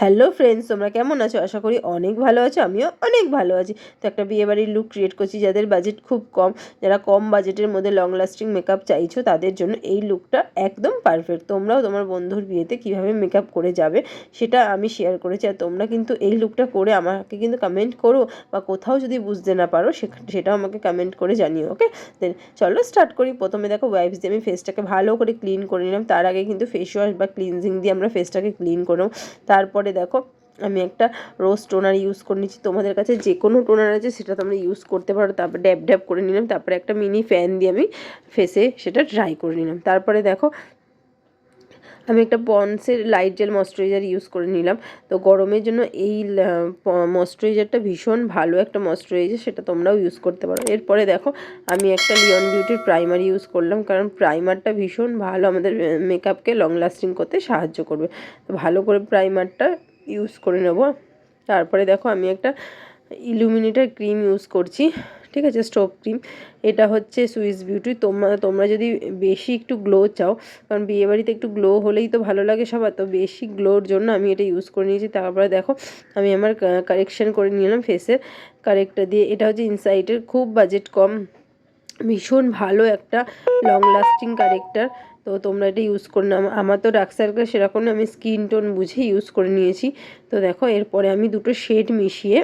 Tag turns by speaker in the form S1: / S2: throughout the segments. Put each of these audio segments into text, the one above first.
S1: Hello friends তোমরা কেমন আছো? আশা করি অনেক ভালো আছো, আমিও অনেক ভালো আছি। তো একটা বিয়েবাড়ির লুক ক্রিয়েট করছি, যাদের বাজেট খুব কম, যারা কম বাজেটের মধ্যে লং লাস্টিং মেকআপ চাইছো, তাদের জন্য এই লুকটা একদম পারফেক্ট তোমরাও তোমার বন্ধুর বিয়েতে কীভাবে মেকআপ করে যাবে, সেটা আমি শেয়ার করেছি। আর তোমরা কিন্তু এই লুকটা করে আমাকে কিন্তু কমেন্ট করো, বা কোথাও যদি বুঝতে না পারো সেটাও আমাকে কমেন্ট করে জানিও ওকে দেন চলো স্টার্ট করি। প্রথমে দেখো ওয়াইপস দিয়ে আমি ফেসটাকে ভালো করে ক্লিন করে নিলাম। তার আগে কিন্তু ফেস ওয়াশ বা ক্লিনজিং দিয়ে আমরা ফেসটাকে ক্লিন করো তারপরে দেখো, আমি একটা রোজ টোনার ইউজ করে নিচ্ছি তোমাদের কাছে যে কোনো টোনার আছে সেটা তোমরা ইউজ করতে পারো, তারপর ড্যাব ড্যাব করে নিলাম, তারপরে একটা মিনি ফ্যান দিয়ে আমি ফেসে সেটা ড্রাই করে নিলাম। তারপরে দেখো, আমি একটা পন্সের লাইট জেল ময়শ্চারাইজার ইউজ করে নিলাম। তো গরমের জন্য এই ময়শ্চারাইজারটা ভীষণ ভালো একটা ময়শ্চারাইজার সেটা তোমরাও ইউজ করতে পারো। এরপরে দেখো, আমি একটা লিওন বিউটির প্রাইমার ইউজ করলাম, কারণ প্রাইমারটা ভীষণ ভালো আমাদের মেকআপকে লং লাস্টিং করতে সাহায্য করবে। তো ভালো করে প্রাইমারটা ইউজ করে নেব। তারপরে দেখো আমি একটা ইলুমিনেটার ক্রিম ইউজ করছি, ঠিক আছে? স্টোভ ক্রিম এটা হচ্ছে সুইস বিউটি তোমরা তোমরা যদি বেশি একটু গ্লো চাও, কারণ বিয়েবাড়িতে একটু গ্লো হলেই তো ভালো লাগে সবার, তো বেশি গ্লোর জন্য আমি এটা ইউজ করে নিয়েছি। তারপরে দেখো, আমি আমার কারেকশান করে নিলাম ফেসের কারেক্টার দিয়ে। এটা হচ্ছে ইনসাইটের খুব বাজেট কম, ভীষণ ভালো একটা লং লাস্টিং কারেক্টার তো তোমরা এটা ইউজ করে না। আমার তো ডার্ক সার্কেল সেরকম আমি স্কিন টোন বুঝে ইউজ করে নিয়েছি। তো দেখো, এরপরে আমি দুটো শেড মিশিয়ে,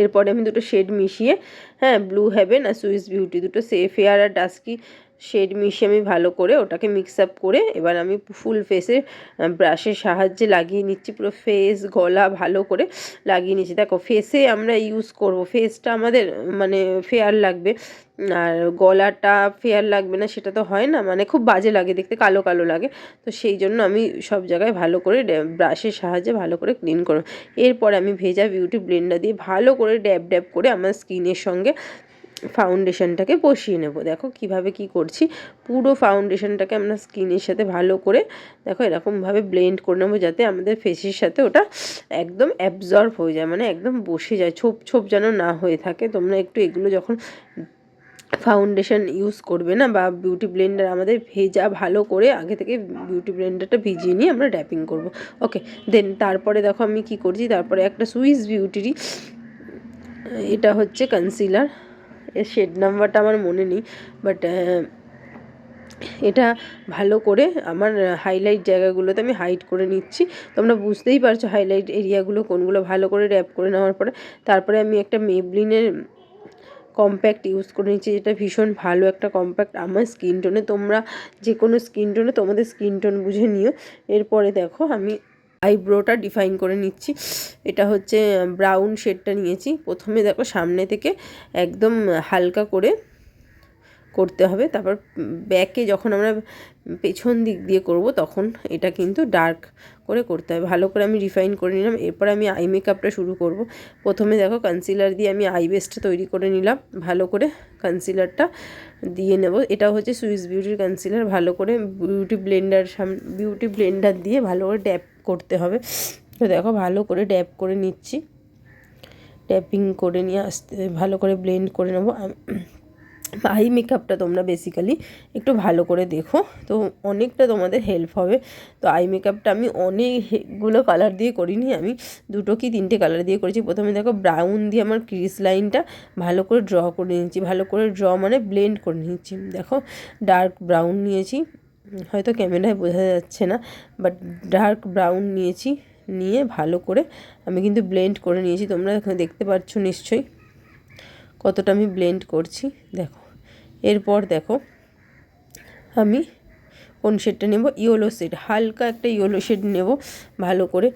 S1: এরপরে আমি দুটো শেড মিশিয়ে হ্যাঁ ব্লু হ্যাভেন আর সুইস বিউটি দুটো সে ফেয়ার আর ডাস্কি শেড মিশিয়ে আমি ভালো করে ওটাকে মিক্স আপ করে এবার আমি ফুল ফেসে ব্রাশের সাহায্যে লাগিয়ে নিচ্ছি, পুরো ফেস গলা ভালো করে লাগিয়ে নিচ্ছি। দেখো ফেসে আমরা ইউজ করব ফেসটা আমাদের মানে ফেয়ার লাগবে। আর গলাটা ফেয়ার লাগবে না, সেটা তো হয় না মানে খুব বাজে লাগে, দেখতে কালো কালো লাগে। তো সেই জন্য আমি সব জায়গায় ভালো করে ব্রাশের সাহায্যে ভালো করে ক্লিন করব। এরপরে আমি ভেজা বিউটি ব্লেন্ডার দিয়ে ভালো করে ড্যাব ড্যাব করে আমার স্কিনের সঙ্গে ফাউন্ডেশনটাকে বসিয়ে নেব। দেখো কীভাবে কি করছি। পুরো ফাউন্ডেশনটাকে আমরা স্কিনের সাথে ভালো করে দেখো এরকমভাবে ব্লেন্ড করে নেব যাতে আমাদের ফেসের সাথে ওটা একদম অ্যাবজর্ব হয়ে যায় মানে একদম বসে যায়, ছোপ ছোপ যেন না হয়ে থাকে। তোমরা একটু এগুলো যখন ফাউন্ডেশন ইউজ করবে না বা বিউটি ব্লেন্ডার আমাদের ভেজা ভালো করে আগে থেকে বিউটি ব্লেন্ডারটা ভিজিয়ে নিয়ে আমরা ড্যাপিং করব। ওকে দেন তারপরে দেখো আমি কি করছি, তারপরে একটা সুইস বিউটিরই এটা হচ্ছে কনসিলার এর শেড নাম্বারটা আমার মনে নেই বাট এটা ভালো করে আমার হাইলাইট জায়গাগুলোতে আমি হাইড করে নিচ্ছি। তোমরা বুঝতেই পারছ হাইলাইট এরিয়াগুলো কোনগুলো ভালো করে র্যাপ করে নেওয়ার পরে। তারপরে আমি একটা মেবলিনের কম্প্যাক্ট ইউজ করে নিচ্ছি, যেটা ভীষণ ভালো একটা কম্প্যাক্ট আমার স্কিন টোনে তোমরা যে কোনো স্কিন টোনে তোমাদের স্কিন টোন বুঝে নিও। এরপরে দেখো আমি আইব্রোটা ডিফাইন করে নিচ্ছি। এটা হচ্ছে ব্রাউন শেডটা নিয়েছি। প্রথমে দেখো সামনে থেকে একদম হালকা করে করতে হবে। তারপর ব্যাকে যখন আমরা পেছন দিক দিয়ে করব, তখন এটা কিন্তু ডার্ক করে করতে হবে। ভালো করে আমি রিফাইন করে নিলাম। এরপর আমি আই মেকআপটা শুরু করব। প্রথমে দেখো কনসিলার দিয়ে আমি আই বেসটা তৈরি করে নিলাম। ভালো করে কনসিলারটা দিয়ে নেব। এটা হচ্ছে সুইস বিউটির কনসিলার ভালো করে beauty blender some beauty blender দিয়ে ভালো করে ড্যাপ করতে হবে। তো দেখো ভালো করে ড্যাপ করে নিচ্ছি। ট্যাপিং করে নিয়ে আসতে ভালো করে ব্লেন্ড করে নেব। আই মেকআপটা তোমরা বেসিক্যালি একটু ভালো করে দেখো। তো অনেকটা তোমাদের হেল্প হবে। তো আই মেকআপটা আমি অনেকগুলো কালার দিয়ে করিনি। আমি দুটো কি তিনটে কালার দিয়ে করেছি। প্রথমে দেখো ব্রাউন দিয়ে আমার ক্রিস লাইনটা ভালো করে ড্র করে নিয়েছি। ভালো করে ড্র মানে ব্লেন্ড করে নিয়েছি। দেখো ডার্ক ব্রাউন নিয়েছি। হয়তো ক্যামেরায় বোঝা যাচ্ছে না বাট ডার্ক ব্রাউন নিয়েছি, নিয়ে ভালো করে আমি কিন্তু ব্লেন্ড করে নিয়েছি, তোমরা এখানে দেখতে পাচ্ছ নিশ্চয়ই কতটা আমি ব্লেন্ড করছি, দেখো। এরপর দেখো, আমি কোন শেডটা নেব? ইয়েলো শেড হালকা একটা ইয়েলো শেড নেব, ভালো করে।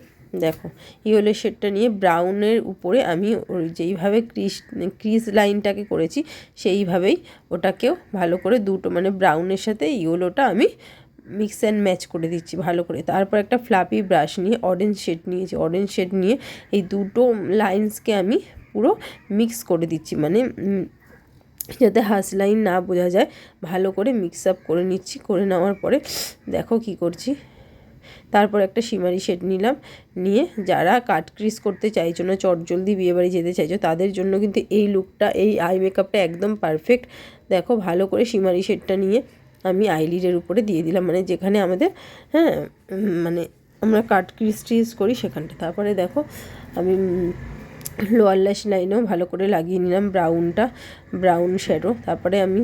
S1: দেখো, ইয়েলো শেডটা নিয়ে ব্রাউনের উপরে আমি যেইভাবে ক্রিস ক্রিস লাইনটাকে করেছি, সেইভাবেই ওটাকেও ভালো করে দুটো মানে ব্রাউনের সাথে ইয়েলোটা আমি মিক্স অ্যান্ড ম্যাচ করে দিচ্ছি ভালো করে। তারপর একটা ফ্লাপি ব্রাশ নিয়ে অরেঞ্জ শেড নিয়েছি অরেঞ্জ শেড নিয়ে এই দুটো লাইন্সকে আমি পুরো মিক্স করে দিচ্ছি মানে যাতে হাস লাইন না বোঝা যায়, ভালো করে মিক্স আপ করে নিচ্ছি, করে নেওয়ার পরে দেখো কি করছি। তারপর একটা সিমারি শেড নিলাম। নিয়ে যারা কাট ক্রিস করতে চাইছো না চট জলদি বিয়েবাড়ি যেতে চাইছো, তাদের জন্য কিন্তু এই লুকটা, এই আই মেকআপটা একদম পারফেক্ট দেখো, ভালো করে সিমারি শেডটা নিয়ে আমি আইলিডের উপরে দিয়ে দিলাম। মানে যেখানে আমাদের হ্যাঁ মানে আমরা কাট ক্রিস ট্রিস করি সেখানটা। তারপরে দেখো, আমি লোয়ার ল্যাশ লাইনেও ভালো করে লাগিয়ে নিলাম ব্রাউনটা ব্রাউন শ্যাডো তারপরে আমি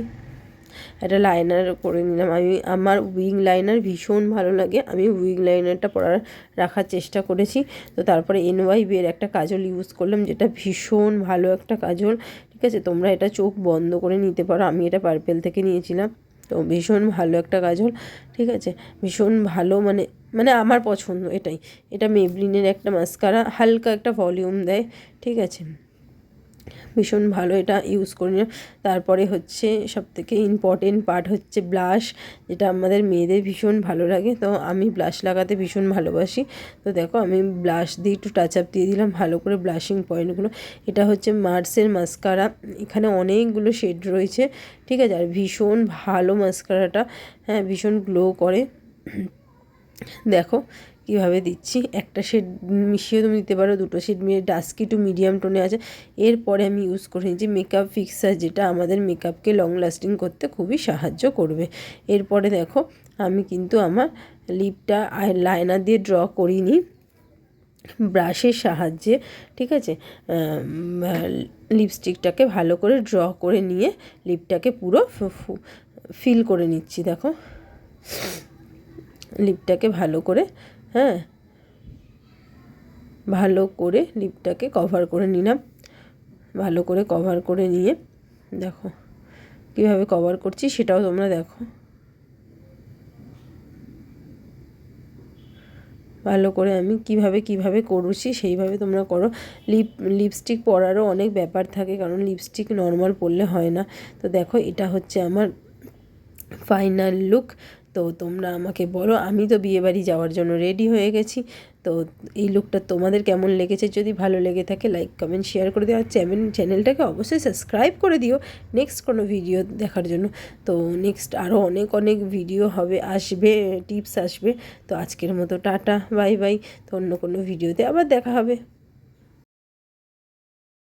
S1: একটা লাইনার করে নিলাম। আমি, আমার উইং লাইনার ভীষণ ভালো লাগে। আমি উইং লাইনারটা পরার রাখার চেষ্টা করেছি। তো তারপরে এনওয়াইবি এর একটা কাজল ইউজ করলাম, যেটা ভীষণ ভালো একটা কাজল। ঠিক আছে? তোমরা এটা চোখ বন্ধ করে নিতে পারো। আমি এটা পার্পেল থেকে নিয়েছিলাম। তো ভীষণ ভালো একটা কাজল। ঠিক আছে? ভীষণ ভালো মানে মানে আমার পছন্দ এটাই। এটা মেবলিনের একটা মাস্কারা হালকা একটা ভলিউম দেয়। ঠিক আছে? ভীষণ ভালো এটা ইউজ করি না তারপরে হচ্ছে সবথেকে ইম্পর্টেন্ট পার্ট হচ্ছে ব্লাশ যেটা আমাদের মেয়েদের ভীষণ ভালো লাগে। তো আমি ব্লাশ লাগাতে ভীষণ ভালোবাসি। তো দেখো আমি ব্লাশ দিয়ে একটু টাচ আপ দিয়ে দিলাম, ভালো করে ব্লাশিং পয়েন্টগুলো এটা হচ্ছে মার্সের মাস্কারা এখানে অনেকগুলো শেড রয়েছে, ঠিক আছে? আর ভীষণ ভালো মাস্কারাটা হ্যাঁ ভীষণ গ্লো করে। দেখো কীভাবে দিচ্ছি? একটা শেড মিশিয়ে তুমি দিতে পারো, দুটো শেড মিলিয়ে ডাস্কি টু মিডিয়াম টোনে আছে। এরপরে আমি ইউজ করে নিয়েছি মেকআপ ফিক্সার যেটা আমাদের মেকআপকে লং লাস্টিং করতে খুবই সাহায্য করবে। এরপরে দেখো, আমি কিন্তু আমার লিপটা লাইনার দিয়ে ড্র করিনি। ব্রাশের সাহায্যে, ঠিক আছে? লিপস্টিকটাকে ভালো করে ড্র করে নিয়ে লিপটাকে পুরো ফিল করে নিচ্ছি, দেখো। লিপটাকে ভালো করে হ্যাঁ? ভালো করে লিপটাকে কভার করে নিলাম। ভালো করে কভার করে নিয়ে, দেখো কীভাবে কভার করছি সেটাও তোমরা দেখো। ভালো করে আমি কীভাবে কীভাবে করছি সেইভাবে তোমরা করো। লিপ লিপস্টিক পরারও অনেক ব্যাপার থাকে কারণ লিপস্টিক নর্মাল পরলে হয় না। তো দেখো এটা হচ্ছে আমার ফাইনাল লুক তো তোমরা আমাকে বলো, আমি তো বিয়েবাড়ি যাওয়ার জন্য রেডি হয়ে গেছি। তো এই লুকটা তোমাদের কেমন লেগেছে? যদি ভালো লেগে থাকে লাইক কমেন্ট শেয়ার করে দিও। আর চ্যানেল চ্যানেলটাকে অবশ্যই সাবস্ক্রাইব করে দিও নেক্সট কোনো ভিডিও দেখার জন্য। তো নেক্সট আরও অনেক অনেক ভিডিও হবে, আসবে টিপস আসবে। তো আজকের মতো টাটা বাই বাই তো অন্য কোনো ভিডিওতে আবার দেখা হবে।